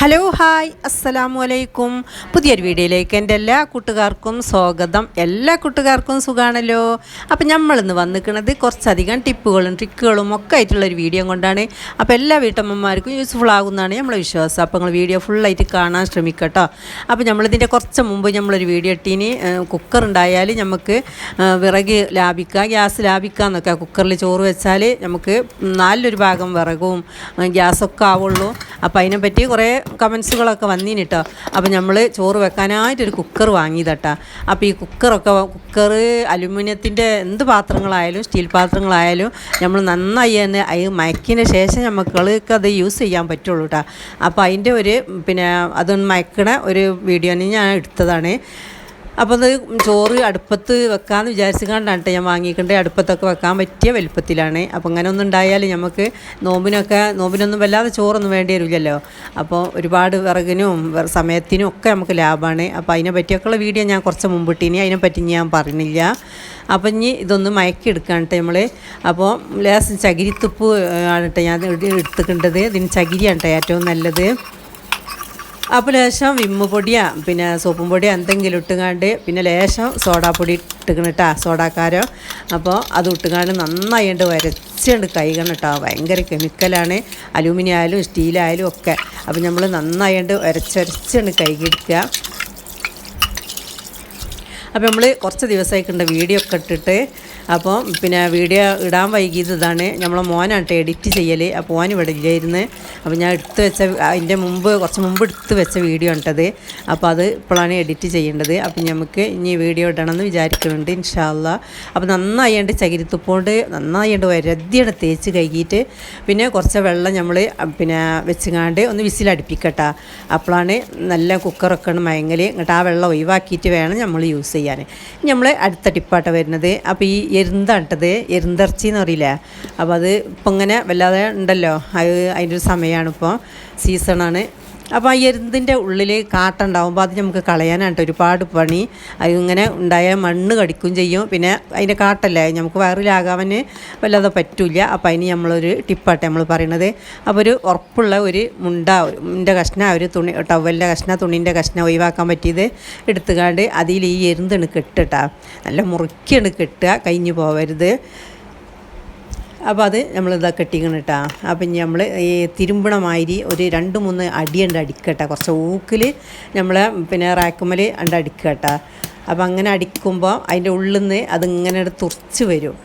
Hello hi അസ്സലാമു അലൈക്കും പുതിയൊരു വീഡിയോയിലേക്ക് എന്റെ എല്ലാ കൂട്ടുകാർക്കും സ്വാഗതം. എല്ലാ കൂട്ടുകാർക്കും സുഖമാണല്ലോ അപ്പം നമ്മളിന്ന് വന്നിരിക്കുന്നത് കുറച്ചധികം ടിപ്പുകളും ട്രിക്കുകളും ഒക്കെ ആയിട്ടുള്ളൊരു വീഡിയോ കൊണ്ടാണ്. അപ്പോൾ എല്ലാ വീട്ടമ്മമാർക്കും യൂസ്ഫുൾ ആകുന്നതാണ് നമ്മളെ വിശ്വാസം. അപ്പോൾ നിങ്ങൾ വീഡിയോ ഫുള്ളായിട്ട് കാണാൻ ശ്രമിക്കട്ടോ. അപ്പോൾ നമ്മളിതിന്റെ കുറച്ച് മുമ്പ് നമ്മളൊരു വീഡിയോ ഇട്ടീന്. കുക്കർ ഉണ്ടായാൽ നമുക്ക് വിറക് ലാഭിക്കുക ഗ്യാസ് ലാഭിക്കാം എന്നൊക്കെ കുക്കറിൽ ചോറ് വെച്ചാൽ നമുക്ക് നാലിലൊരു ഭാഗം വിറകും ഗ്യാസൊക്കെ ആവുള്ളൂ. അപ്പോൾ അതിനെപ്പറ്റി കുറേ കമൻസുകളൊക്കെ വന്നീന് കേട്ടോ അപ്പോൾ നമ്മൾ ചോറ് വെക്കാനായിട്ടൊരു കുക്കർ വാങ്ങിയതട്ടാ. അപ്പോൾ ഈ കുക്കറൊക്കെ കുക്കർ അലുമിനിയത്തിന്റെ എന്ത് പാത്രങ്ങളായാലും സ്റ്റീൽ പാത്രങ്ങളായാലും നമ്മൾ നന്നായി തന്നെ അത് മയക്കിന് ശേഷം നമുക്കൾക്ക് അത് യൂസ് ചെയ്യാൻ പറ്റുള്ളൂ കേട്ടോ അപ്പോൾ അതിന്റെ ഒരു പിന്നെ അതൊന്ന് മയക്കണ ഒരു വീഡിയോ ഞാൻ എടുത്തതാണ്. അപ്പോൾ അത് ചോറ് അടുപ്പത്ത് വെക്കാമെന്ന് വിചാരിച്ചുകൊണ്ടാണ് ഞാൻ വാങ്ങിക്കേണ്ടത് അടുപ്പത്തൊക്കെ വെക്കാൻ പറ്റിയ വലുപ്പത്തിലാണ്. അപ്പോൾ അങ്ങനെ ഒന്നും ഉണ്ടായാൽ നമുക്ക് നോമ്പിനൊക്കെ നോമ്പിനൊന്നും വല്ലാതെ ചോറൊന്നും വേണ്ടി വരില്ലല്ലോ അപ്പോൾ ഒരുപാട് വിറകിനും സമയത്തിനും ഒക്കെ നമുക്ക് ലാഭമാണ് അപ്പോൾ അതിനെ പറ്റിയൊക്കെയുള്ള വീഡിയോ ഞാൻ കുറച്ച് മുമ്പിട്ടിനി അതിനെ പറ്റി ഞാൻ പറഞ്ഞില്ല. അപ്പം ഇനി ഇതൊന്ന് മയക്കി എടുക്കാൻ കേട്ടോ നമ്മൾ അപ്പോൾ ലേശം ചകിരിത്തുപ്പ് ആണ് കേട്ടോ ഞാൻ എടുത്തിട്ടുണ്ടത് ഇതിന് ചകിരിയാണ് കേട്ടോ ഏറ്റവും നല്ലത്. അപ്പോൾ ലേശം വിമ്മ് പൊടിയാ പിന്നെ സോപ്പും പൊടിയാ എന്തെങ്കിലും ഇട്ടുകാണ്ട് പിന്നെ ലേശം സോഡാപ്പൊടി ഇട്ടുകണ കേട്ടാ സോഡാക്കാരോ. അപ്പോൾ അത് ഇട്ടുകാണ്ട് നന്നായിട്ട് വരച്ചുകൊണ്ട് കൈകണം കേട്ടോ ഭയങ്കര കെമിക്കലാണ് അലൂമിനിയം ആയാലും സ്റ്റീലായാലും ഒക്കെ. അപ്പോൾ നമ്മൾ നന്നായിട്ട് വരച്ചരച്ചുകൊണ്ട് കൈകിടിക്കുക അപ്പോൾ നമ്മൾ കുറച്ച് ദിവസമായിക്കൊണ്ട് വീഡിയോ ഒക്കെ ഇട്ടിട്ട് അപ്പോൾ പിന്നെ വീഡിയോ ഇടാൻ വൈകിയത് ഇതാണ്. നമ്മളെ മോനാണ് കേട്ടോ എഡിറ്റ് ചെയ്യൽ അപ്പോൾ മോൻ ഇവിടെ ഇല്ലായിരുന്നു. അപ്പോൾ ഞാൻ എടുത്ത് വെച്ച അതിന്റെ മുമ്പ് കുറച്ച് മുമ്പ് എടുത്ത് വെച്ച വീഡിയോ ഉണ്ടത് അപ്പോൾ അത് ഇപ്പോഴാണ് എഡിറ്റ് ചെയ്യേണ്ടത്. അപ്പോൾ നമുക്ക് ഇനി വീഡിയോ ഇടണമെന്ന് വിചാരിക്കുന്നുണ്ട് ഇൻഷാല്ല അപ്പോൾ നന്നായിട്ട് ചകിരിത്തുപ്പോണ്ട്. നന്നായി നന്നായിട്ട് വരതിയുടെ തേച്ച് കഴുകിയിട്ട് പിന്നെ കുറച്ച് വെള്ളം നമ്മൾ പിന്നെ വെച്ചുകാണ്ട് ഒന്ന് വിസിലടുപ്പിക്കട്ടെ. അപ്പോഴാണ് നല്ല കുക്കറൊക്കെ ആണ് മയങ്ങൽ എന്നിട്ട് ആ വെള്ളം ഒഴിവാക്കിയിട്ട് വേണം നമ്മൾ യൂസ് ചെയ്യാൻ നമ്മൾ അടുത്ത ടിപ്പാട്ട വരുന്നത്. അപ്പോൾ ഈ എരുന്താട്ടത്? എരുന്തർച്ചി എന്ന് പറയില്ലേ? അപ്പോൾ അത് ഇപ്പം ഇങ്ങനെ വല്ലാതെ ഉണ്ടല്ലോ. അത് അതിന്റെ ഒരു സമയമാണ് ഇപ്പോൾ സീസണാണ്. അപ്പോൾ ആ എരുന്തിന്റെ ഉള്ളിൽ കാട്ടുണ്ടാകുമ്പോൾ അത് നമുക്ക് കളയാനായിട്ട് ഒരുപാട് പണി. അതിങ്ങനെ ഉണ്ടായ മണ്ണ് കടിക്കും ചെയ്യും. പിന്നെ അതിന്റെ കാട്ടല്ലേ? നമുക്ക് വയറിലാകാൻ വല്ലാതെ പറ്റില്ല. അപ്പോൾ അതിന് നമ്മളൊരു ടിപ്പാട്ടെ നമ്മൾ പറയണത്. അപ്പോൾ ഒരു ഉറപ്പുള്ള ഒരു മുണ്ട മുണ്ട കഷ്ണ ഒരു തുണി ടവലിന്റെ കഷ്ണ തുണീന്റെ കഷ്ണ ഒഴിവാക്കാൻ പറ്റിയത് എടുത്തുകാണ്ട് അതിൽ ഈ എരുന്താണ് കെട്ടിട്ടാ. നല്ല മുറുക്കിയാണ് കെട്ടുക കഴിഞ്ഞു പോവരുത്. അപ്പോൾ അത് നമ്മൾ ഇതാ കെട്ടിക്കണം കേട്ടോ അപ്പം നമ്മൾ ഈ തിരുമ്പണ മാതിരി ഒരു രണ്ട് മൂന്ന് അടിയുണ്ട് അടിക്കട്ടെ കുറച്ച് ഊക്കിൽ നമ്മൾ പിന്നെ റാക്കുമ്മൽ ഉണ്ട് അടിക്കട്ടെ അപ്പം അങ്ങനെ അടിക്കുമ്പോൾ അതിന്റെ ഉള്ളിൽ നിന്ന് അതിങ്ങനെ തുറച്ച് വരും.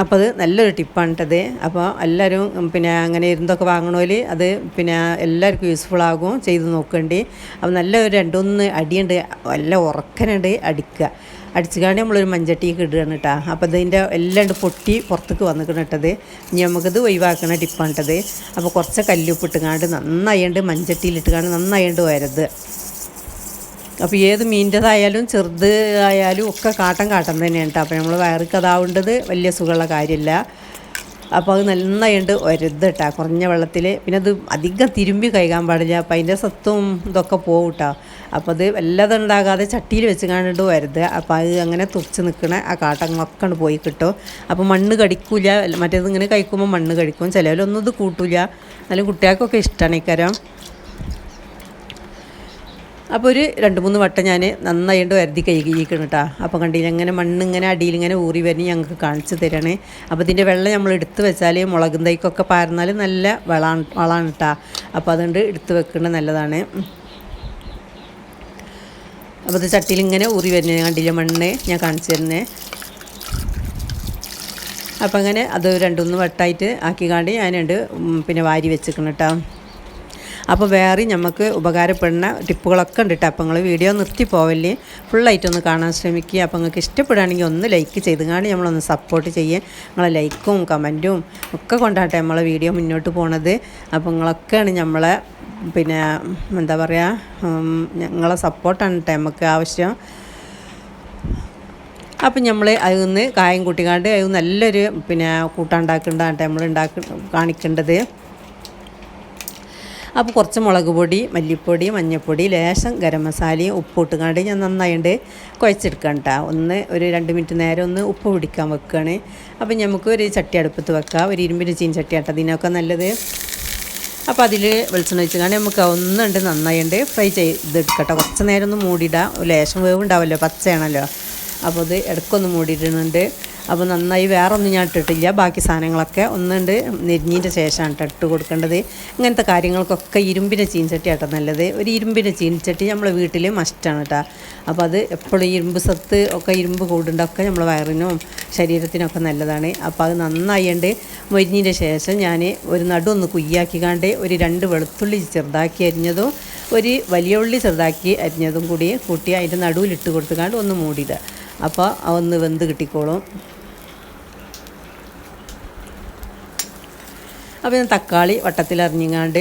അപ്പോൾ അത് നല്ലൊരു ടിപ്പാണ് കേട്ടത് അപ്പോൾ എല്ലാവരും പിന്നെ അങ്ങനെ ഇരുന്നൊക്കെ വാങ്ങണമെങ്കിൽ അത് പിന്നെ എല്ലാവർക്കും യൂസ്ഫുൾ ആകും ചെയ്ത് നോക്കേണ്ടി. അപ്പോൾ നല്ല ഒരു രണ്ടൊന്ന് അടിയുണ്ട് നല്ല ഉറക്കനുണ്ട് അടിക്കുക അടിച്ചുകാണ്ട് നമ്മളൊരു മഞ്ചട്ടിക്ക് ഇടുകയാണ് കേട്ടോ. അപ്പോൾ ഇതിന്റെ എല്ലാം പൊട്ടി പുറത്തേക്ക് വന്നിക്കണം ഇട്ടത് ഇനി നമുക്കിത് ഒഴിവാക്കണ ടിപ്പാണ് ഇട്ടത് അപ്പോൾ കുറച്ച് കല്ലുപ്പ് ഇട്ടുകാണ്ട് നന്നായിട്ട് മഞ്ചട്ടിയിലിട്ടുകാണ്ട് നന്നായിട്ട് വരത്. അപ്പോൾ ഏത് മീനിന്റെതായാലും ചെറുത് ആയാലും ഒക്കെ കാട്ടം കാട്ടം തന്നെയാണ് കേട്ടോ. അപ്പോൾ നമ്മൾ വയർക്ക് അതാവേണ്ടത് വലിയ സുഖമുള്ള കാര്യമില്ല. അപ്പോൾ അത് നന്നായിട്ട് ഒരത് കേട്ടോ കുറഞ്ഞ വെള്ളത്തിൽ പിന്നെ അത് അധികം തിരുമ്പി കഴുകാൻ പാടില്ല. അപ്പം അതിന്റെ സത്തും ഇതൊക്കെ പോകും കേട്ടോ അപ്പോൾ അത് വല്ലതും ഉണ്ടാകാതെ ചട്ടിയിൽ വെച്ച് കാണിട്ട് വരുത് അപ്പോൾ അത് അങ്ങനെ തുറച്ച് നിൽക്കണ ആ കാട്ടങ്ങളൊക്കെ പോയി കിട്ടും. അപ്പോൾ മണ്ണ് കടിക്കൂല. മറ്റേത് ഇങ്ങനെ കഴിക്കുമ്പോൾ മണ്ണ് കടിക്കും. ചിലവരൊന്നും ഇത് കൂട്ടില്ല എന്നാലും കുട്ടികൾക്കൊക്കെ ഇഷ്ടമാണ് ഇക്കരം അപ്പോൾ ഒരു രണ്ട് മൂന്ന് വട്ടം ഞാൻ നന്നായിട്ട് വരുതി കഴുകിയിരിക്കണം കേട്ടോ അപ്പോൾ കണ്ടില്ല ഇങ്ങനെ മണ്ണ് ഇങ്ങനെ അടിയിൽ ഇങ്ങനെ ഊറി വരുന്ന ഞങ്ങൾക്ക് കാണിച്ചു തരണേ. അപ്പോൾ ഇതിന്റെ വെള്ളം നമ്മൾ എടുത്ത് വെച്ചാൽ മുളകും തൈക്കൊക്കെ പാർന്നാൽ നല്ല വളാണ് വളമാണ് കേട്ടോ അപ്പോൾ അതുകൊണ്ട് എടുത്ത് വെക്കുന്നത് നല്ലതാണ്. അപ്പോൾ ഇത് ചട്ടിയിൽ ഇങ്ങനെ ഊറി വരുന്നത് കണ്ടില്ല മണ്ണ് ഞാൻ കാണിച്ചു തരുന്നേ. അപ്പം അങ്ങനെ അത് രണ്ടുമൂന്ന് വട്ടമായിട്ട് ആക്കിക്കാണ്ട് ഞാനുണ്ട് ഉം, പിന്നെ വാരി വെച്ചിരിക്കണം കേട്ടോ അപ്പോൾ വേറെ നമുക്ക് ഉപകാരപ്പെടുന്ന ടിപ്പുകളൊക്കെ ഉണ്ട് അപ്പോൾ നിങ്ങൾ വീഡിയോ നിർത്തി പോവല്ലേ. ഫുള്ളായിട്ടൊന്ന് കാണാൻ ശ്രമിക്കുക. അപ്പോൾ നിങ്ങൾക്ക് ഇഷ്ടപ്പെടുകയാണെങ്കിൽ ഒന്ന് ലൈക്ക് ചെയ്തുകൊണ്ട് നമ്മളൊന്ന് സപ്പോർട്ട് ചെയ്യുക നിങ്ങളെ ലൈക്കും കമന്റും ഒക്കെ കൊണ്ടാട്ടെ നമ്മളെ വീഡിയോ മുന്നോട്ട് പോണത്. അപ്പോൾ നിങ്ങളൊക്കെയാണ് നമ്മളെ പിന്നെ എന്താ പറയുക ഞങ്ങളെ സപ്പോർട്ടാണ് കേട്ടോ നമുക്ക് ആവശ്യം. അപ്പം നമ്മൾ അതിൽ കായം കൂട്ടിക്കാണ്ട് അത് നല്ലൊരു പിന്നെ കൂട്ടാണ്ടാക്കേണ്ടതാണ് നമ്മൾ ഉണ്ടാക്കി കാണിക്കേണ്ടത്. അപ്പോൾ കുറച്ച് മുളക് പൊടി മല്ലിപ്പൊടി മഞ്ഞൾപ്പൊടി ലേശം ഗരം മസാലയും ഉപ്പ് ഇട്ടുകൊണ്ട് ഞാൻ നന്നായിട്ട് കുഴച്ചെടുക്കണം കേട്ടോ ഒന്ന് ഒരു രണ്ട് മിനിറ്റ് നേരം ഒന്ന് ഉപ്പ് പിടിക്കാൻ വെക്കുകയാണ് അപ്പം നമുക്ക് ഒരു ചട്ടി അടുപ്പത്ത് വെക്കാം. ഒരു ഇരുമ്പിന്റെ ചീൻ ചട്ടി ആട്ടോ അതിനൊക്കെ നല്ലത്. അപ്പോൾ അതിൽ വെളിച്ചെണ്ണ ഒഴിച്ചുകൊണ്ട് നമുക്ക് ഒന്നുണ്ട് നന്നായിട്ട് ഫ്രൈ ചെയ്തെടുക്കട്ടെ. കുറച്ച് നേരം ഒന്ന് മൂടിയിടാം. ലേശം വേവ് പച്ചയാണല്ലോ. അപ്പോൾ അത് ഇടയ്ക്കൊന്ന് മൂടിയിടുന്നുണ്ട്. അപ്പോൾ നന്നായി വേറെ ഒന്നും ഞാൻ ഇട്ടിട്ടില്ല. ബാക്കി സാധനങ്ങളൊക്കെ ഒന്നുണ്ട്. നെരിഞ്ഞിന്റെ ശേഷമാണ് കേട്ടോ ഇട്ട് കൊടുക്കേണ്ടത്. ഇങ്ങനത്തെ കാര്യങ്ങൾക്കൊക്കെ ഇരുമ്പിന്റെ ചീൻചട്ടി ആട്ടോ നല്ലത്. ഒരു ഇരുമ്പിന്റെ ചീൻചട്ടി നമ്മളെ വീട്ടിൽ മസ്റ്റാണ് കേട്ടോ അപ്പോൾ അത് എപ്പോഴും ഇരുമ്പ് സത്ത് ഒക്കെ ഇരുമ്പ് കൂടുണ്ടൊക്കെ നമ്മളെ വയറിനും ശരീരത്തിനൊക്കെ നല്ലതാണ്. അപ്പോൾ അത് നന്നായിണ്ട്. മരിഞ്ഞിന്റെ ശേഷം ഞാൻ ഒരു നടു ഒന്ന് കുയ്യാക്കിക്കാണ്ട് ഒരു രണ്ട് വെളുത്തുള്ളി ചെറുതാക്കി അരിഞ്ഞതും ഒരു വലിയ ഉള്ളി ചെറുതാക്കി അരിഞ്ഞതും കൂടി കൂട്ടി അതിന്റെ നടുവിലിട്ട് കൊടുത്തുകാണ്ട് ഒന്ന് മൂടിയിടുക. അപ്പോൾ ഒന്ന് വെന്ത് കിട്ടിക്കോളും. അപ്പോൾ ഞാൻ തക്കാളി വട്ടത്തിൽ അരിഞ്ഞങ്ങാണ്ട്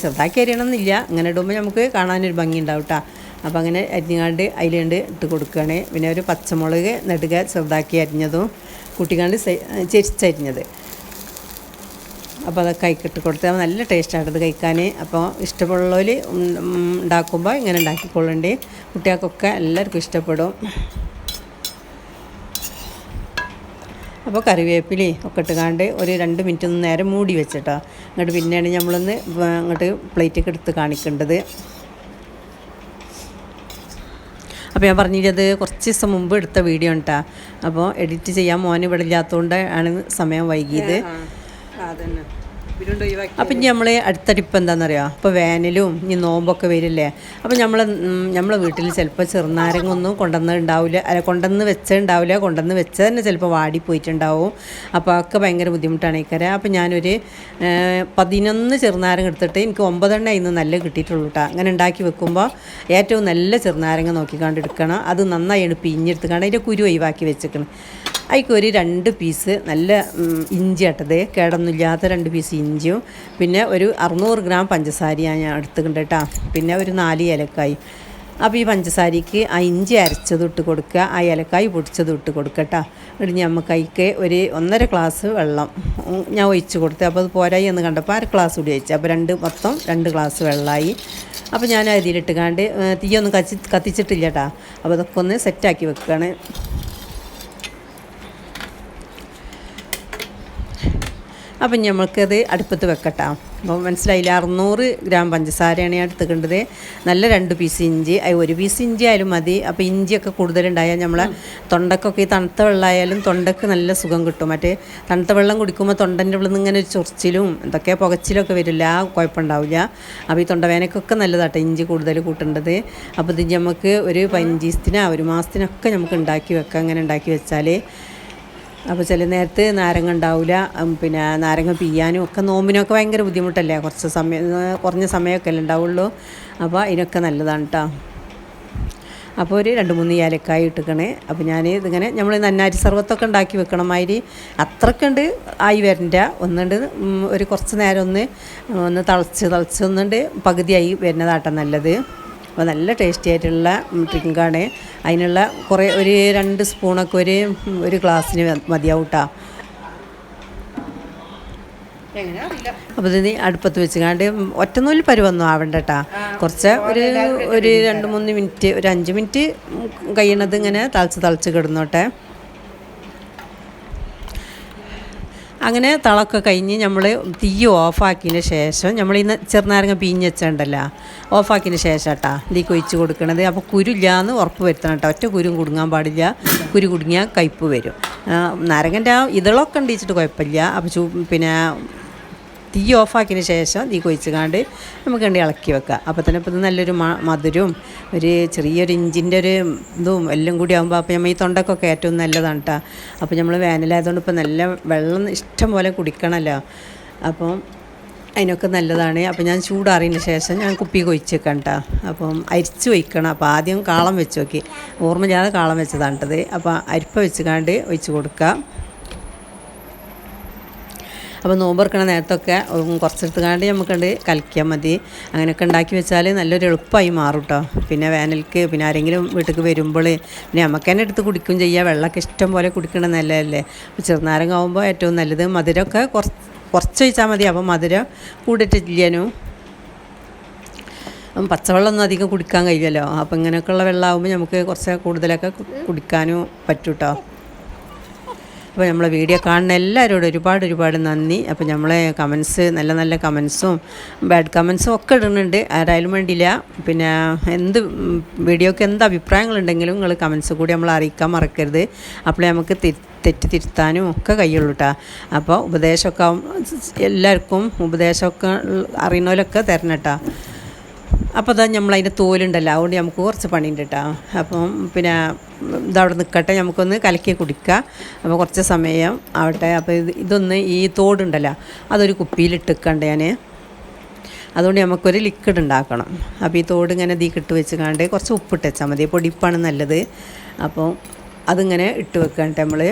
ചെറുതാക്കി അരിയണമെന്നില്ല അങ്ങനെ ഇടുമ്പോൾ നമുക്ക് കാണാനൊരു ഭംഗി ഉണ്ടാവും കേട്ടോ അപ്പോൾ അങ്ങനെ അരിഞ്ഞാണ്ട് അതിലുണ്ട് ഇട്ട് കൊടുക്കുകയാണ് പിന്നെ ഒരു പച്ചമുളക് നെടുക ചെറുതാക്കി അരിഞ്ഞതും കൂട്ടിക്കാണ്ട് ചെരിച്ചരിഞ്ഞത് അപ്പോൾ അതൊക്കെ ഇട്ട് കൊടുത്താൽ നല്ല ടേസ്റ്റാണ് ഇത് കഴിക്കാൻ അപ്പോൾ ഇഷ്ടമുള്ളവർ ഉണ്ടാക്കുമ്പോൾ ഇങ്ങനെ ഉണ്ടാക്കിക്കൊള്ളണ്ടേ കുട്ടികൾക്കൊക്കെ എല്ലാവർക്കും ഇഷ്ടപ്പെടും. അപ്പോൾ കറിവേപ്പിലയും ഒക്കെ ഇട്ടുകാണ്ട് ഒരു രണ്ട് മിനിറ്റ് ഒന്ന് നേരം മൂടി വെച്ചിട്ടോ. എന്നിട്ട് പിന്നെയാണ് നമ്മളൊന്ന് അങ്ങോട്ട് പ്ലേറ്റൊക്കെ എടുത്ത് കാണിക്കേണ്ടത്. അപ്പോൾ ഞാൻ പറഞ്ഞിരുന്നത് കുറച്ച് ദിവസം മുമ്പ് എടുത്ത വീഡിയോ ഉണ്ടാ അപ്പോൾ എഡിറ്റ് ചെയ്യാൻ മോൻ ഇവിടെ ഇല്ലാത്തതുകൊണ്ട് ആണ് സമയം വൈകിയത്. അപ്പം ഇനി നമ്മൾ അടുത്തടിപ്പം എന്താണെന്നറിയാം ഇപ്പോൾ വേനലും ഇനി നോമ്പൊക്കെ വരില്ലേ? അപ്പം നമ്മൾ നമ്മളെ വീട്ടിൽ ചിലപ്പോൾ ചെറുനാരങ്ങൊന്നും കൊണ്ടുവന്ന് ഉണ്ടാവില്ല അല്ല കൊണ്ടുവന്ന് വെച്ചുണ്ടാവില്ല കൊണ്ടുവന്ന് വെച്ച തന്നെ ചിലപ്പോൾ വാടി പോയിട്ടുണ്ടാവും അപ്പോൾ അതൊക്കെ ഭയങ്കര ബുദ്ധിമുട്ടാണ് ഇക്കരെ. അപ്പം ഞാനൊരു പതിനൊന്ന് ചെറുനാരങ്ങ എടുത്തിട്ട് എനിക്ക് ഒമ്പതെണ്ണ ഇന്ന് നല്ല കിട്ടിയിട്ടുള്ളൂ കേട്ടോ അങ്ങനെ ഉണ്ടാക്കി വെക്കുമ്പോൾ ഏറ്റവും നല്ല ചെറുനാരങ്ങ നോക്കിക്കാണ്ട് എടുക്കണം. അത് നന്നായി പിഞ്ഞെടുത്തുകൊണ്ട് അതിന്റെ കുരു ഒഴിവാക്കി വെച്ചേക്കണം. അതിക്ക് ഒരു രണ്ട് പീസ് നല്ല ഇഞ്ചി ഇട്ടത് കേടൊന്നുമില്ലാത്ത രണ്ട് പീസ് ഇഞ്ചിയും. പിന്നെ ഒരു അറുന്നൂറ് ഗ്രാം പഞ്ചസാരയാണ് ഞാൻ എടുത്തുകൊണ്ട് കേട്ടോ. പിന്നെ ഒരു നാല് ഏലക്കായി. അപ്പോൾ ഈ പഞ്ചസാരയ്ക്ക് ആ ഇഞ്ചി അരച്ചത് ഇട്ട് കൊടുക്കുക ആ ഏലക്കായി പൊടിച്ചത് ഇട്ട് കൊടുക്കട്ടോ എന്നിട്ട് നമുക്ക് അതിക്ക് ഒരു ഒന്നര ഗ്ലാസ് വെള്ളം ഞാൻ ഒഴിച്ച് കൊടുത്തു. അപ്പോൾ അത് പോരായി എന്ന് കണ്ടപ്പോൾ അര ഗ്ലാസ് കൂടി ഒഴിച്ചു. അപ്പോൾ രണ്ട് മൊത്തം രണ്ട് ഗ്ലാസ് വെള്ളമായി അപ്പോൾ ഞാൻ അതിലിട്ടുകാണ്ട് തീയൊന്നും കത്തി കത്തിച്ചിട്ടില്ല കേട്ടോ. അപ്പോൾ അതൊക്കെ ഒന്ന് സെറ്റാക്കി വെക്കുകയാണ്. അപ്പം നമ്മൾക്കത് അടുപ്പത്ത് വെക്കട്ടോ. അപ്പോൾ മനസ്സിലായില്ല അറുന്നൂറ് ഗ്രാം പഞ്ചസാരയാണ് ഞാൻ എടുത്തുക്കേണ്ടത് നല്ല രണ്ട് പീസ് ഇഞ്ചി ഒരു പീസ് ഇഞ്ചി ആയാലും മതി. അപ്പോൾ ഇഞ്ചിയൊക്കെ കൂടുതലുണ്ടായാൽ നമ്മളെ തൊണ്ടക്കൊക്കെ ഈ തണുത്ത വെള്ളമായാലും തൊണ്ടക്ക് നല്ല സുഖം കിട്ടും. മറ്റേ തണുത്ത വെള്ളം കുടിക്കുമ്പോൾ തൊണ്ടന്റെ ഉള്ളിൽ നിന്ന് ഇങ്ങനെ ഒരു ചൊറിച്ചിലും എന്തൊക്കെ പുകച്ചിലൊക്കെ വരില്ല കുഴപ്പമുണ്ടാവില്ല. അപ്പോൾ ഈ തൊണ്ടവേനക്കൊക്കെ നല്ലതാട്ടോ ഇഞ്ചി കൂടുതൽ കൂട്ടേണ്ടത്. അപ്പോൾ ഇത് നമുക്ക് ഒരു പതിനഞ്ച് ദിവസത്തിനോ ഒരു മാസത്തിനൊക്കെ നമുക്ക് ഉണ്ടാക്കി വെക്കാം. അങ്ങനെ ഉണ്ടാക്കി വെച്ചാൽ അപ്പോൾ ചില നേരത്ത് നാരങ്ങ ഉണ്ടാവില്ല പിന്നെ നാരങ്ങ പിയ്യാനും ഒക്കെ നോമ്പിനൊക്കെ ഭയങ്കര ബുദ്ധിമുട്ടല്ലേ? കുറച്ച് സമയം കുറഞ്ഞ സമയമൊക്കെ അല്ലേ ഉണ്ടാവുള്ളൂ. അപ്പോൾ അതിനൊക്കെ നല്ലതാണ് കേട്ടോ അപ്പോൾ ഒരു രണ്ട് മൂന്ന് ഏലക്കായ ഇട്ടിക്കണേ. അപ്പോൾ ഞാൻ ഇതിങ്ങനെ നമ്മൾ നന്നാരി സർവത്തൊക്കെ ഉണ്ടാക്കി വെക്കണം മാതിരി അത്രക്കുണ്ട് ആയി വരണ്ട. ഒന്നുണ്ട് ഒരു കുറച്ച് നേരം ഒന്ന് ഒന്ന് തിളച്ച് തിളച്ച് ഒന്നുണ്ട് പകുതിയായി വരുന്നതാട്ടം നല്ലത്. അപ്പോൾ നല്ല ടേസ്റ്റി ആയിട്ടുള്ള ഡ്രിങ്കാണ് അതിനുള്ള കുറേ ഒരു രണ്ട് സ്പൂണൊക്കെ ഒരു ഒരു ഗ്ലാസ്സിന് മതിയാവും കേട്ടോ അപ്പോൾ ഇത് അടുപ്പത്ത് വെച്ചുകാണ്ട് ഒറ്റനൂൽ പരുവൊന്നും ആവണ്ട കേട്ടാ കുറച്ച് ഒരു ഒരു രണ്ട് മൂന്ന് മിനിറ്റ് ഒരു അഞ്ച് മിനിറ്റ് കഴിയണത് ഇങ്ങനെ തളച്ച് തളച്ച് കിടന്നോട്ടെ. അങ്ങനെ തിളക്കെ കഴിഞ്ഞ് നമ്മൾ തീ ഓഫാക്കിയതിന് ശേഷം നമ്മൾ ഇന്ന് ചെറുനാരങ്ങ പിഞ്ഞ് വെച്ചിട്ടുണ്ടല്ലോ ഓഫാക്കിയതിന് ശേഷം കേട്ടാ ഇതിലേക്ക് ഒഴിച്ച് കൊടുക്കണത്. അപ്പോൾ കുരുല്ലാന്ന് ഉറപ്പ് വരുത്തണം കേട്ടോ. ഒറ്റ കുരും കുടുങ്ങാൻ പാടില്ല. കുരു കുടുങ്ങിയാൽ കയ്പ്പ് വരും. നാരങ്ങന്റെ ആ ഇതളൊക്കെ ഉണ്ടിച്ചിട്ട് കുഴപ്പമില്ല. അപ്പോൾ ചൂ പിന്നെ തീ ഓഫാക്കിയതിന് ശേഷം തീ കൊഴിച്ചുകാണ്ട് നമുക്ക് വേണ്ടി ഇളക്കി വെക്കുക അപ്പോൾ തന്നെ ഇപ്പോൾ നല്ലൊരു മധുരവും ഒരു ചെറിയൊരു ഇഞ്ചിന്റെ ഒരു ഇതും എല്ലാം കൂടി ആകുമ്പോൾ അപ്പോൾ നമ്മൾ ഈ തൊണ്ടക്കൊക്കെ ഏറ്റവും നല്ലതാണ് കേട്ടോ അപ്പോൾ നമ്മൾ വേനലായതുകൊണ്ട് ഇപ്പോൾ നല്ല വെള്ളം ഇഷ്ടം പോലെ കുടിക്കണമല്ലോ അപ്പം അതിനൊക്കെ നല്ലതാണ്. അപ്പോൾ ഞാൻ ചൂടാറിയതിന് ശേഷം ഞാൻ കുപ്പി കൊഴിച്ചേക്കാം കേട്ടോ അപ്പം അരിച്ച് വയ്ക്കണം അപ്പോൾ ആദ്യം കാളം വെച്ച് നോക്കി. ഓർമ്മ ചെയ്യാതെ കാളം വെച്ചതാണ് കേട്ടത് അപ്പോൾ അരിപ്പ വെച്ചുകാണ്ട് ഒഴിച്ച് കൊടുക്കാം. അപ്പോൾ നോമ്പറക്കണ നേരത്തൊക്കെ കുറച്ചെടുത്ത് കാണ്ട് നമുക്കുണ്ട് കലക്കിയാൽ മതി. അങ്ങനെയൊക്കെ ഉണ്ടാക്കി വെച്ചാൽ നല്ലൊരു എളുപ്പമായി മാറും കേട്ടോ പിന്നെ വേനൽക്ക് പിന്നെ ആരെങ്കിലും വീട്ടിൽ വരുമ്പോൾ പിന്നെ നമുക്ക് തന്നെ എടുത്ത് കുടിക്കും ചെയ്യുക വെള്ളമൊക്കെ ഇഷ്ടം പോലെ കുടിക്കണം നല്ലതല്ലേ അപ്പോൾ ചെറുനാരങ്ങ ആകുമ്പോൾ ഏറ്റവും നല്ലത് മധുരമൊക്കെ കുറച്ച് കുറച്ച് ഒഴിച്ചാൽ മതി. അപ്പോൾ മധുരം കൂടിയിട്ടില്ലേനു പച്ചവെള്ളമൊന്നും അധികം കുടിക്കാൻ കഴിയില്ലല്ലോ. അപ്പം ഇങ്ങനെയൊക്കെയുള്ള വെള്ളമാകുമ്പോൾ നമുക്ക് കുറച്ച് കൂടുതലൊക്കെ കുടിക്കാനും പറ്റൂട്ടോ. അപ്പോൾ നമ്മളെ വീഡിയോ കാണുന്ന എല്ലാവരോടും ഒരുപാട് ഒരുപാട് നന്ദി. അപ്പോൾ നമ്മളെ കമൻസ് നല്ല നല്ല കമൻസും ബാഡ് കമൻസും ഒക്കെ ഇടുന്നുണ്ട്. ആരായാലും വേണ്ടിയില്ല. പിന്നെ എന്ത് വീഡിയോക്ക് എന്ത് അഭിപ്രായങ്ങളുണ്ടെങ്കിലും നിങ്ങൾ കമൻസ് കൂടി നമ്മൾ അറിയിക്കാൻ മറക്കരുത്. അപ്പോൾ നമുക്ക് തെറ്റ് തിരുത്താനും ഒക്കെ കഴിയുള്ളൂ കേട്ടോ അപ്പോൾ ഉപദേശമൊക്കെ എല്ലാവർക്കും ഉപദേശമൊക്കെ അറിയുന്നവരൊക്കെ തരണം കേട്ടോ അപ്പോൾ അതാ നമ്മൾ അതിന്റെ തോലുണ്ടല്ലോ. അതുകൊണ്ട് നമുക്ക് കുറച്ച് പണിയുണ്ട് കേട്ടോ അപ്പം പിന്നെ ഇതവിടെ നിൽക്കട്ടെ നമുക്കൊന്ന് കലക്കി കുടിക്കുക അപ്പോൾ കുറച്ച് സമയം ആവട്ടെ. അപ്പോൾ ഇത് ഇതൊന്ന് ഈ തോടുണ്ടല്ലോ. അതൊരു കുപ്പിയിലിട്ടിക്കണ്ട ഞാൻ അതുകൊണ്ട് നമുക്കൊരു ലിക്വിഡ് ഉണ്ടാക്കണം. അപ്പോൾ ഈ തോട് ഇങ്ങനെ തീ കിട്ട് വെച്ച് കണ്ട് കുറച്ച് ഉപ്പിട്ട് വെച്ചാൽ മതി. പൊടിപ്പാണ് നല്ലത്. അപ്പോൾ അതിങ്ങനെ ഇട്ട് വെക്കണ്ട നമ്മൾ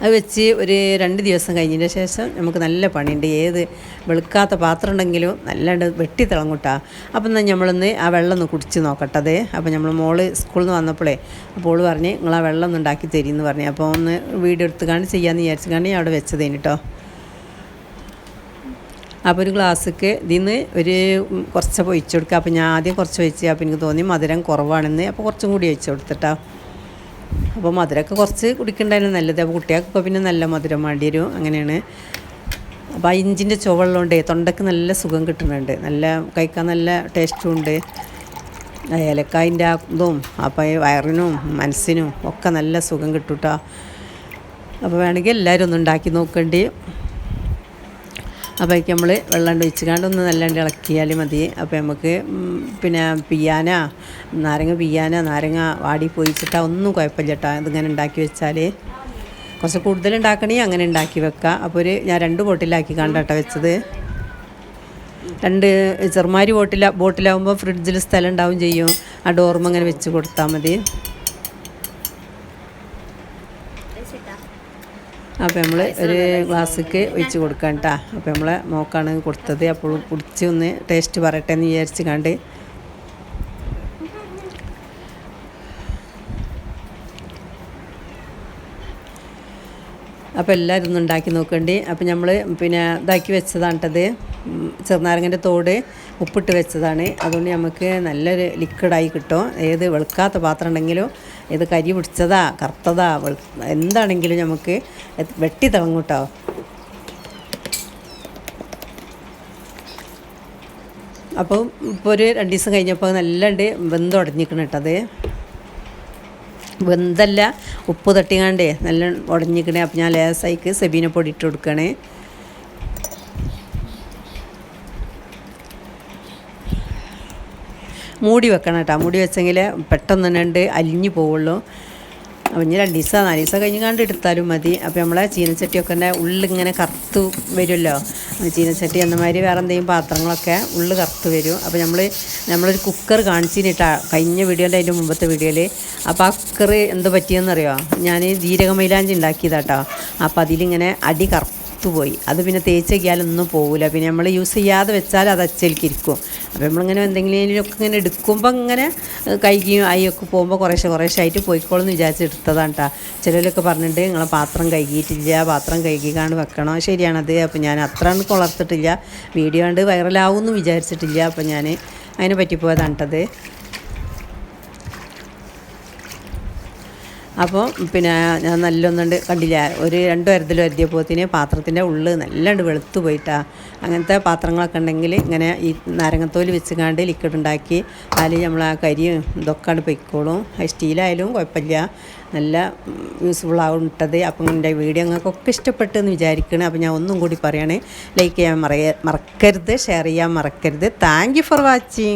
അത് വെച്ച് ഒരു രണ്ട് ദിവസം കഴിഞ്ഞതിന് ശേഷം നമുക്ക് നല്ല പണിയുണ്ട്. ഏത് വെളുക്കാത്ത പാത്രം ഉണ്ടെങ്കിലും നല്ലാണ്ട് വെട്ടി തിളങ്ങൂട്ടാ. അപ്പം എന്നാൽ നമ്മളൊന്ന് ആ വെള്ളം ഒന്ന് കുടിച്ച് നോക്കട്ടത് അപ്പം നമ്മൾ മോൾ സ്കൂളിൽ നിന്ന് വന്നപ്പോഴേ അപ്പോൾ ഓൾ പറഞ്ഞ് നിങ്ങൾ ആ വെള്ളം ഒന്ന് ഉണ്ടാക്കി തരുമെന്ന് പറഞ്ഞു. അപ്പോൾ ഒന്ന് വീഡിയോ എടുത്ത് കാണ്ട് ചെയ്യാമെന്ന് വിചാരിച്ചു ഞാൻ അവിടെ വെച്ചതേന് കേട്ടോ അപ്പോൾ ഒരു ഗ്ലാസ്സിക്ക് ഇതിന്ന് ഒരു കുറച്ച് ഒഴിച്ചു കൊടുക്കുക അപ്പോൾ ഞാൻ ആദ്യം കുറച്ച് ഒഴിച്ച് അപ്പോൾ എനിക്ക് തോന്നി മധുരം കുറവാണെന്ന്. അപ്പോൾ കുറച്ചും കൂടി ഒഴിച്ചു കൊടുത്തിട്ടാ. അപ്പോൾ മധുരമൊക്കെ കുറച്ച് കുടിക്കേണ്ടതിന് നല്ലത്. അപ്പോൾ കുട്ടികൾക്ക് ഇപ്പോൾ പിന്നെ നല്ല മധുരം വേണ്ടി വരും. അങ്ങനെയാണ്. അപ്പോൾ ആ ഇഞ്ചിന്റെ ചുവള്ളതുകൊണ്ടേ തൊണ്ടയ്ക്ക് നല്ല സുഖം കിട്ടുന്നുണ്ട്. നല്ല കഴിക്കാൻ നല്ല ടേസ്റ്റും ഉണ്ട്. ഏലക്കായിന്റെ ആ ഇതും അപ്പോൾ വയറിനും മനസ്സിനും ഒക്കെ നല്ല സുഖം കിട്ടും കേട്ടോ അപ്പോൾ വേണമെങ്കിൽ എല്ലാവരും ഒന്ന് ഉണ്ടാക്കി നോക്കേണ്ടി. അപ്പോൾ നമ്മൾ വെള്ളം ഒഴിച്ച് കാണ്ട് ഒന്ന് നല്ലാണ്ട് ഇളക്കിയാൽ മതി. അപ്പോൾ നമുക്ക് പിന്നെ പിയാന നാരങ്ങ പിയാന നാരങ്ങ വാടി പോയിച്ചിട്ടാ ഒന്നും കുഴപ്പമില്ല കേട്ടോ ഇതിങ്ങനെ ഉണ്ടാക്കി വെച്ചാൽ കുറച്ച് കൂടുതൽ ഉണ്ടാക്കണേ അങ്ങനെ ഉണ്ടാക്കി വെക്കുക അപ്പോൾ ഒരു ഞാൻ രണ്ട് ബോട്ടിലാക്കി കണ്ടട്ടോ വെച്ചത്. രണ്ട് ചെറുമാരി ബോട്ടില ബോട്ടിലാവുമ്പോൾ ഫ്രിഡ്ജിൽ സ്ഥലം ഉണ്ടാവും ചെയ്യും. ആ ഡോർമ അങ്ങനെ വെച്ച് കൊടുത്താൽ മതി. അപ്പോൾ നമ്മൾ ഒരു ഗ്ലാസ്സിക്ക് ഒഴിച്ച് കൊടുക്കാം കേട്ടോ അപ്പോൾ നമ്മളെ മോക്കാണ് കൊടുത്തത്. അപ്പോൾ കുടിച്ച് ഒന്ന് ടേസ്റ്റ് പറയട്ടെ എന്ന് വിചാരിച്ച് കണ്ട് അപ്പോൾ എല്ലാവരും ഒന്ന് ഉണ്ടാക്കി നോക്കണ്ടി. അപ്പോൾ നമ്മൾ പിന്നെ ഇതാക്കി വെച്ചതാണിട്ടത്. ചെറുനാരങ്ങന്റെ തോട് ഉപ്പിട്ട് വെച്ചതാണ്. അതുകൊണ്ട് നമുക്ക് നല്ലൊരു ലിക്വിഡായി കിട്ടും. ഏത് വെളുക്കാത്ത പാത്രം ഉണ്ടെങ്കിലും ഏത് കരി പിടിച്ചതാ കറുത്തതാ എന്താണെങ്കിലും നമുക്ക് വെട്ടി തിളങ്ങൂട്ടോ അപ്പോൾ ഇപ്പോൾ ഒരു രണ്ട് ദിവസം കഴിഞ്ഞപ്പോൾ നല്ലണ്ട് വെന്തുടഞ്ഞിക്കണം കേട്ടത് വെന്തല്ല ഉപ്പ് തട്ടിങ്ങാണ്ടേ നല്ല ഉടഞ്ഞിക്കണേ അപ്പം ഞാൻ ലേസായിക്ക് സെബീന പൊടി ഇട്ട് കൊടുക്കണേ. മൂടി വെക്കണം കേട്ടോ. മൂടി വെച്ചെങ്കിൽ പെട്ടെന്ന് തന്നെ അലിഞ്ഞു പോവുള്ളൂ. അപ്പം ഇനി രണ്ട് ദിവസം നാല് ദിവസം കഴിഞ്ഞ് കണ്ട് എടുത്താലും മതി. അപ്പോൾ നമ്മളെ ചീനച്ചട്ടിയൊക്കെ തന്നെ ഉള്ളിങ്ങനെ കറുത്ത് വരുമല്ലോ. ചീനച്ചട്ടി എന്നമാതിരി വേറെ എന്തെങ്കിലും പാത്രങ്ങളൊക്കെ ഉള്ളു കറുത്ത് വരും. അപ്പോൾ നമ്മൾ നമ്മളൊരു കുക്കർ കാണിച്ചിട്ടാ കഴിഞ്ഞ വീഡിയോന്റെ അതിന്റെ മുമ്പത്തെ വീഡിയോയിൽ അപ്പോൾ ആ കുക്കർ എന്ത് പറ്റിയെന്നറിയോ? ഞാൻ ജീരകമൈലാഞ്ചി ഉണ്ടാക്കിയതാട്ടോ. അപ്പോൾ അതിലിങ്ങനെ അടി കറുത്ത് പോയി അത് പിന്നെ തേച്ച് വയ്ക്കാലൊന്നും പോകില്ല പിന്നെ നമ്മൾ യൂസ് ചെയ്യാതെ വെച്ചാൽ അത് അച്ചലിക്കിരിക്കും അപ്പോൾ നമ്മളിങ്ങനെ എന്തെങ്കിലുമൊക്കെ ഇങ്ങനെ എടുക്കുമ്പോൾ ഇങ്ങനെ കൈകിയും അയ്യൊക്കെ പോകുമ്പോൾ കുറേശ്ശെ കുറേശ്ശെ ആയിട്ട് പോയിക്കോളും എന്ന് വിചാരിച്ച് എടുത്തതാണ് കേട്ടോ ചിലരൊക്കെ പറഞ്ഞിട്ട് നിങ്ങളെ പാത്രം കഴുകിയിട്ടില്ല പാത്രം കഴുകിക്കാണ്ട് വെക്കണോ? ശരിയാണത്. അപ്പോൾ ഞാൻ അത്ര കൊളർത്തിട്ടില്ല. വീഡിയോ കണ്ട് വൈറലാവും എന്ന് വിചാരിച്ചിട്ടില്ല. അപ്പോൾ ഞാൻ അതിനെ പറ്റിപ്പോയതാണ് കേട്ടത് അപ്പോൾ പിന്നെ ഞാൻ നല്ലൊന്നുണ്ട് കണ്ടില്ല? ഒരു രണ്ട് വരത്തിൽ വരുത്തിയപ്പോത്തിന് പാത്രത്തിന്റെ ഉള്ളിൽ നല്ലണ്ട് വെളുത്തു പോയിട്ടാ. അങ്ങനത്തെ പാത്രങ്ങളൊക്കെ ഉണ്ടെങ്കിൽ ഇങ്ങനെ ഈ നാരങ്ങത്തോൽ വെച്ചുകാണ്ട് ലിക്വിഡ് ഉണ്ടാക്കി അതിൽ നമ്മൾ ആ കരിയും ഇതൊക്കെ ആണ് പൊയ്ക്കോളും സ്റ്റീലായാലും കുഴപ്പമില്ല നല്ല യൂസ്ഫുൾ ആവും ഇട്ടത്. അപ്പം എന്റെ വീഡിയോ നിങ്ങൾക്കൊക്കെ ഇഷ്ടപ്പെട്ടെന്ന് വിചാരിക്കണം. അപ്പം ഞാൻ ഒന്നും കൂടി പറയണേ. ലൈക്ക് ചെയ്യാൻ മറക്കരുത് ഷെയർ ചെയ്യാൻ മറക്കരുത്. Thank for watching